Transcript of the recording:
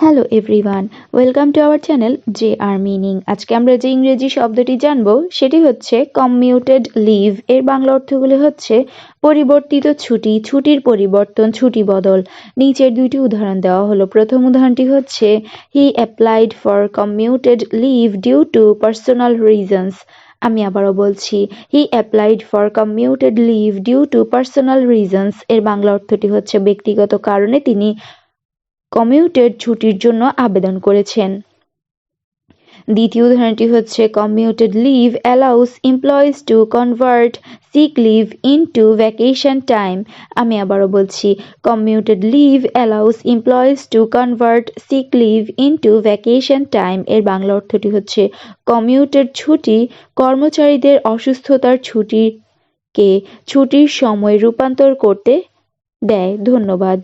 Hello everyone welcome to our channel J R meaning আজকে আমরা যে ইংরেজি শব্দটি জানব, সেটি হচ্ছে কমিউটেড লিভ এর বাংলা অর্থগুলি হচ্ছে পরিবর্তিত ছুটি, ছুটির পরিবর্তন, ছুটি বদল। নিচের দুইটি উদাহরণ দেওয়া হলো। প্রথম উদাহরণটি হচ্ছে he applied for commuted leave due to personal reasons আমি আবারও বলছি he applied for commuted leave due to personal reasons এর বাংলা অর্থটি হচ্ছে ব্যক্তিগত কারণে তিনি কমিউটেড ছুটির জন্য আবেদন করেছেন। দ্বিতীয় উদাহরণটি হচ্ছে, commuted leave allows employees to convert sick leave into vacation time. আমি আবারও বলছি, commuted leave allows employees to convert sick leave into vacation time. এর বাংলা অর্থটি হচ্ছে, কমিউটেড ছুটি কর্মচারীদের অসুস্থতার ছুটিকে ছুটির সময় রূপান্তর করতে দেয়। ধন্যবাদ।